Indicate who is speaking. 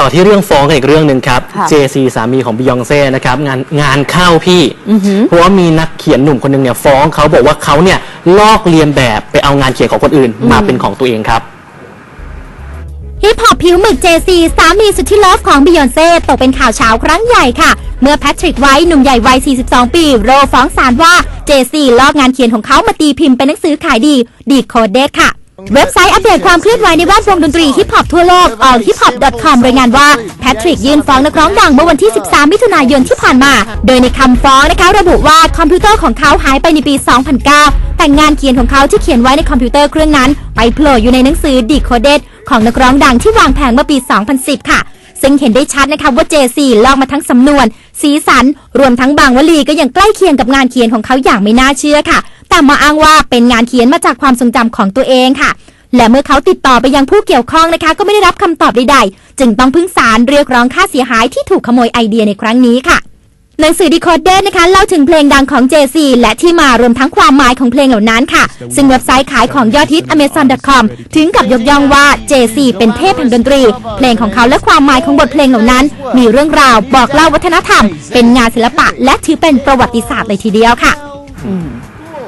Speaker 1: ต่อที่เรื่องฟ้องกันอีกเรื่องหนึ่งครับ
Speaker 2: ค่ะ
Speaker 1: JC สามีของบิยองเซ่นะครับงานงานเข้าพี่เพราะว่ามีนักเขียนหนุ่มคนหนึงเนี่ยฟ้องเขาบอกว่าเขาเนี่ยลอกเลียนแบบไปเอางานเขียนของคนอื่น มาเป็นของตัวเองครับ
Speaker 3: ฮิปฮอปผิวหมึกเจซีสามีสุดที่เลิฟของบิยอนเซ่ตกเป็นข่าวเช้าครั้งใหญ่ค่ะ เมื่อแพทริกไว้หนุ่มใหญ่วัย 42 ปี โรฟ้องศาลว่าเจซีลอกงานเขียนของเขามาตีพิมพ์เป็นหนังสือขายดี ดีโคเดตค่ะ เว็บไซต์อัปเดตความเคลื่อนไหวในแวดวงดนตรีฮิปฮอปทั่วโลก allhiphop.com รายงานว่าแพทริกยื่นฟ้องนักร้องดังเมื่อวันที่ 13 มิถุนายนที่ผ่านมา โดยในคำฟ้องนะคะระบุว่าคอมพิวเตอร์ของเขาหายไปในปี 2009 แต่งานเขียนของเขาที่เขียนไว้ในคอมพิวเตอร์เครื่องนั้น ไปโผล่อยู่ในหนังสือ Decoded ของนักร้องดังที่วางแผงเมื่อปี 2010 ค่ะซึ่งเห็นได้ชัดนะคะว่า JC ลอกมาทั้งสำนวน สีสัน รวมทั้งบางวลีก็ยังใกล้เคียงกับงานเขียนของเขาอย่างไม่น่าเชื่อค่ะ แต่มาอ้างว่าเป็นงานเขียนมาจากความทรงจำของตัวเองค่ะ และเมื่อเขาติดต่อไปยังผู้เกี่ยวข้องนะคะ ก็ไม่ได้รับคำตอบใดๆ จึงต้องพึ่งศาลเรียกร้องค่าเสียหายที่ถูกขโมยไอเดียในครั้งนี้ค่ะหนังสือ Decoded นะคะเล่าถึงเพลงดังของ JC และที่มารวมทั้งความหมายของเพลงเหล่านั้นค่ะ ซึ่งเว็บไซต์ขายของยอดฮิต Amazon.com ถึงกับยกย่องว่า JC เป็นเทพแห่งดนตรี เพลงของเขาและความหมายของบทเพลงเหล่านั้น มีเรื่องราวบอกเล่าวัฒนธรรม เป็นงานศิลปะและถือเป็นประวัติศาสตร์เลยทีเดียวค่ะ